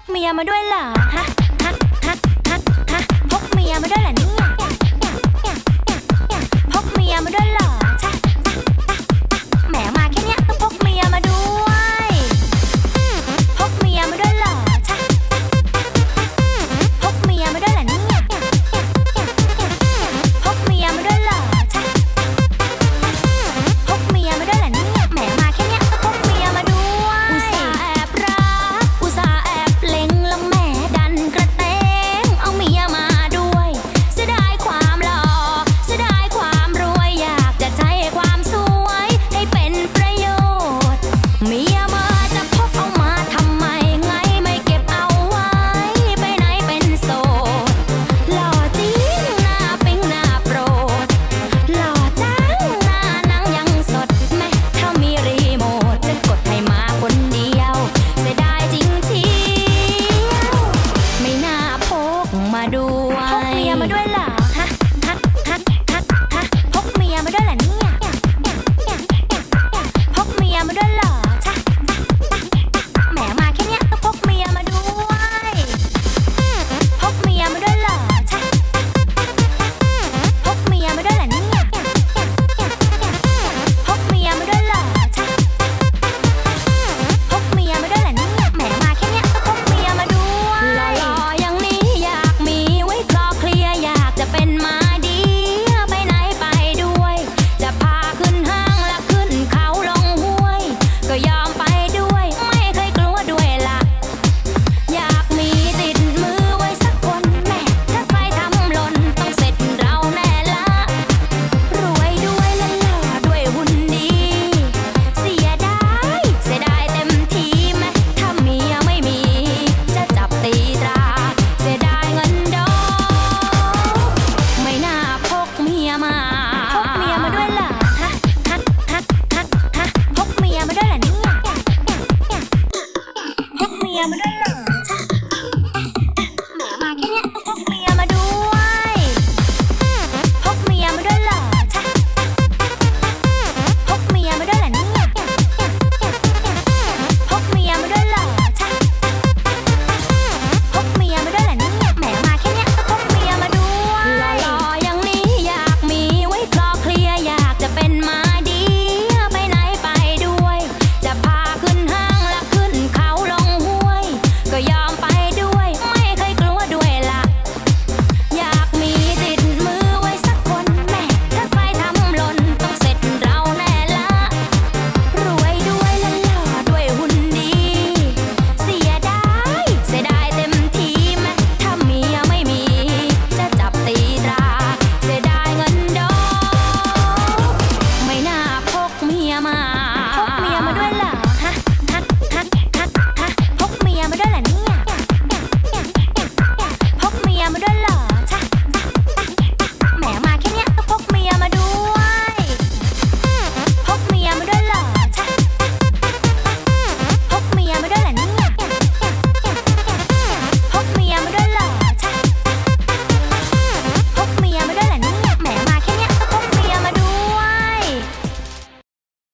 กเมียมาด้วยเหรอฮะฮะฮะฮะฮะพกเมียมาด้วยเหรอเนี่ย ด้วยพกเมียมาด้วยล่ะ